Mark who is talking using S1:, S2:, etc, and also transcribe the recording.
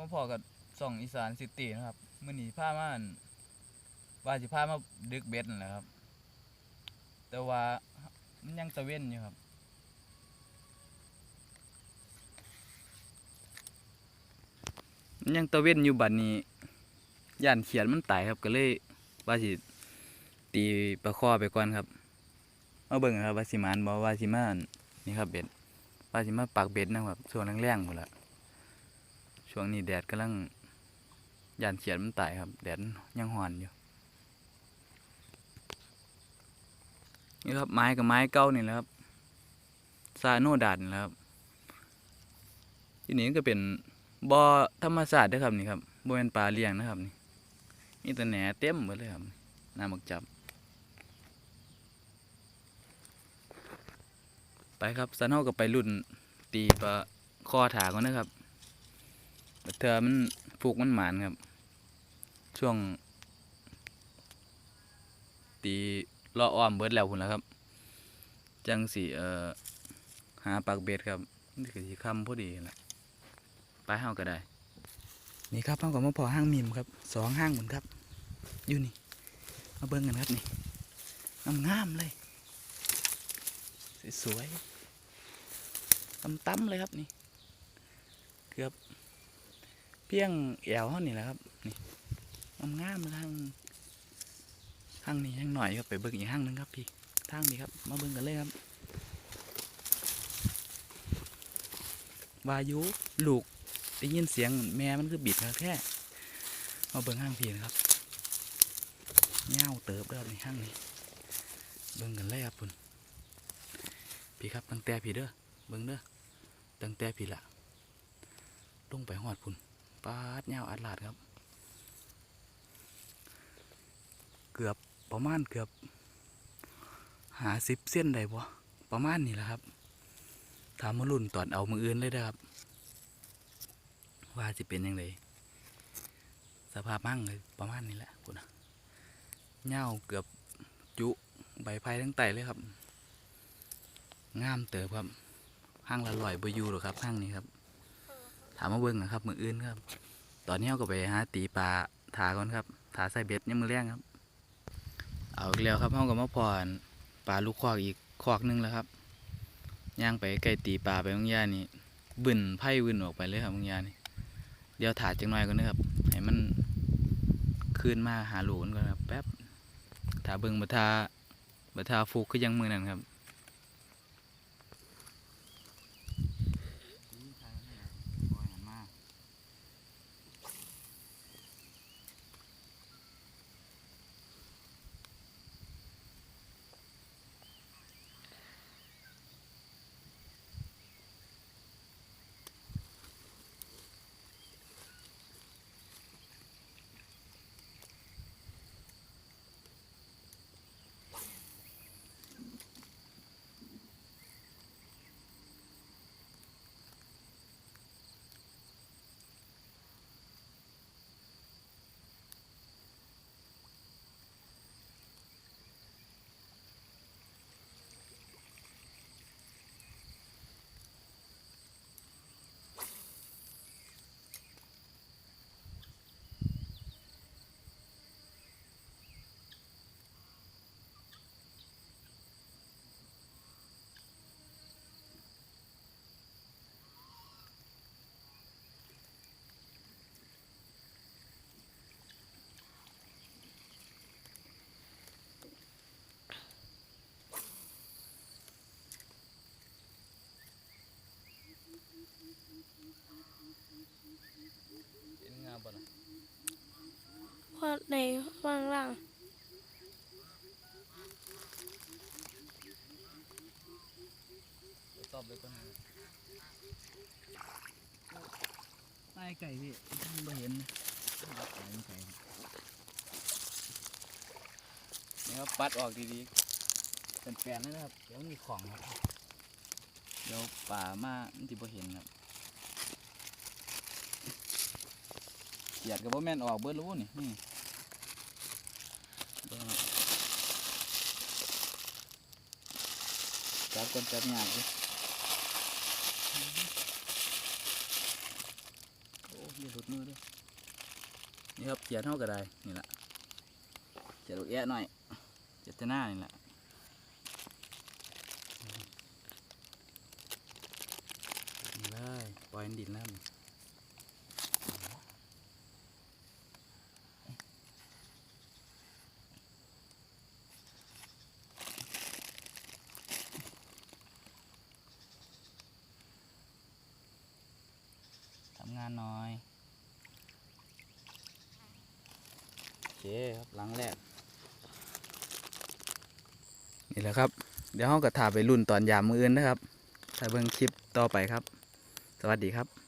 S1: มาพอกับส่องอีสานซิตี้นะครับมื้อนี้าม่านว่าสิพามาดึกเบ็ดนั่นแหละครับ แต่ว่ามันยังตะเว้นอยู่ครับมันยังตะเว้นอยู่บัดนี้ย่านเขียนมันตายครับก็เลยว่าสิตีปลาคอไปก่อนครับมาเบิ่งครับว่าสิมานบ่ว่าสิมานนี่ครับเบ็ดว่าสิมาปักเบ็ดนะครับช่วงแรงๆหมดละ ช่วงนี้แดดกำลังยานเขียนมันตายครับ แดดยังฮ้อนอยู่นี่ครับไม้กับไม้เก่านี่แหละครับซาโนดาดนี่แหละครับที่นี่ก็เป็นบ่อธรรมศาสตร์เด้อครับนี่ครับบ่แม่นปลาเลี้ยงนะครับนี่มีแต่แหน่เต็มหมดเลยครับน้ำบักจับ ไปครับสันเฮาก็ไปรุ่นตีปลาคอถาก่อนนะครับ เทื่อมันฟูกมันหมานครับ ช่วง ตีลาะอ้อมเบิดแล้วพุ่นแล้วครับ จังสิเอ่อหาปากเบ็ดครับนี่คือสิค่ำพอดีแหละไปเฮาก็ได้ นี่ครับเฮาก็มาพอห้างมิมครับสองห้างเหมดครับ อยู่นี่ มาเบิ่งกันครับนี่งามๆเลย สวยๆตั้มๆเลยครับนี่ เกือบ เพียงแอวเฮานี่แหละครับนี่งามๆเลยทางห้างนี้ยังหน่อยครับไปเบิ่งอีกห้างหนึงครับพี่ทางนี้ครับ มาเบิ่งกันเลยครับวายุลูกได้ยินเสียงแม่มันคือบิดครับแค่มาเบิ่งห้างพีนะครับเง่าเติบเด้อในห้างนี้ เบิ่งกันเลยครับพุ่นพี่ครับตั้งแต่พี่เด้อเบิ่งเด้อตั้งแต่พี่ละลงไปหอดพุ่น ปาดเง่าอัดหลาดครับ เกือบประมาณเกือบหาสิบเส้นได้บ่ประมาณนี้แหละครับถามมารุ่นตอนเอามืออื่นเลยเด้อครับ ว่าจะเป็นยังไงสภาพมั่งเลยประมาณนี้แหละคุณนะเง่าเกือบจุใบไผ่ทั้งไตเลยครับ งามเติบครับห้างละลอยบอยูหรอครับห้างนี้ครับ ถามมาเบิ้งนะครับ มืออื่นครับ ตอนนี้เราก็ไปหาตีปลาถาก่อนครับถาใส่เบ็ดยังมือแรงครับ เอาอีกแล้วครับห้องกับมาพรปลาลูกคอกอีกคอกหนึงแล้วครับย่างไปไก่ตีปลาไปบางยานี่บึนไพ่บึนออกไปเลยครับบางอยานี่เดี๋ยวถาดจังหน่อยก่อนนะครับให้มันคืนมาหาหลูนก่อนครับแป๊บถาเบิ่งบัทาบัทาฟูกคือยังมือนั่นครับ เป็นงามบ่นะ
S2: เพราะในว่างล่าง
S1: ตอบเลยก่อนใต้ไก่พี่ไม่เห็นไก่ไก่นี่ครับปัดออกดีๆเป็นแปลนๆนะครับ เดี๋ยวมีของครับ เดี๋ยวป่ามามันจะบ่เห็นครับ เหยียดกับบ่าแม่นออกเบิดรู้นี่นี่เบิ่งครับจับคนจับหยากเลยโอ้ยหลุดมือด้วยนี่ครับเขียนเท่าก็ไดนี่แหละเขียนลูกแอะหน่อยเจ็ดจะหน้านี่แหละนี่เลยปล่อยดินแล้วนี่ทำงาน หน่อยโอเคครับหลังแรก นี่แหละครับ เดี๋ยวเราก็ถ่าไปรุ่นตอนยามมืออื่นนะครับถ่ายเบิ่งคลิปต่อไปครับ สวัสดีครับ